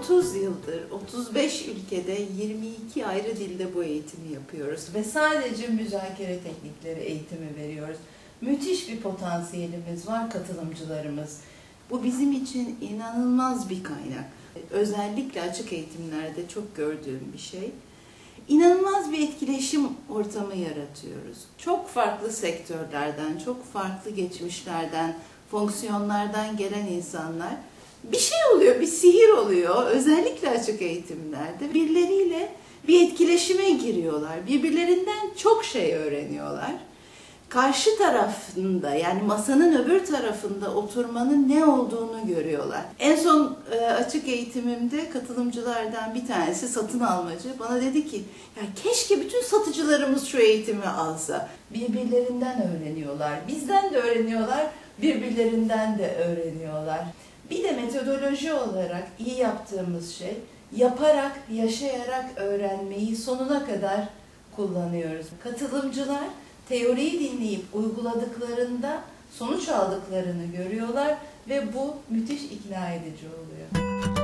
30 yıldır 35 ülkede 22 ayrı dilde bu eğitimi yapıyoruz. Ve sadece müzakere teknikleri eğitimi veriyoruz. Müthiş bir potansiyelimiz var katılımcılarımız. Bu bizim için inanılmaz bir kaynak. Özellikle açık eğitimlerde çok gördüğüm bir şey. İnanılmaz bir etkileşim ortamı yaratıyoruz. Çok farklı sektörlerden, çok farklı geçmişlerden, fonksiyonlardan gelen insanlar bir şey oluyor, bir sihir oluyor. Özellikle açık eğitimlerde birileriyle bir etkileşime giriyorlar. Birbirlerinden çok şey öğreniyorlar. Karşı tarafında yani masanın öbür tarafında oturmanın ne olduğunu görüyorlar. En son e, açık eğitimimde katılımcılardan bir tanesi satın almacı bana dedi ki ya keşke bütün satıcılarımız şu eğitimi alsa. Birbirlerinden öğreniyorlar. Bizden de öğreniyorlar, birbirlerinden de öğreniyorlar. Bir de metodoloji olarak iyi yaptığımız şey yaparak, yaşayarak öğrenmeyi sonuna kadar kullanıyoruz. Katılımcılar teoriyi dinleyip uyguladıklarında sonuç aldıklarını görüyorlar ve bu müthiş ikna edici oluyor.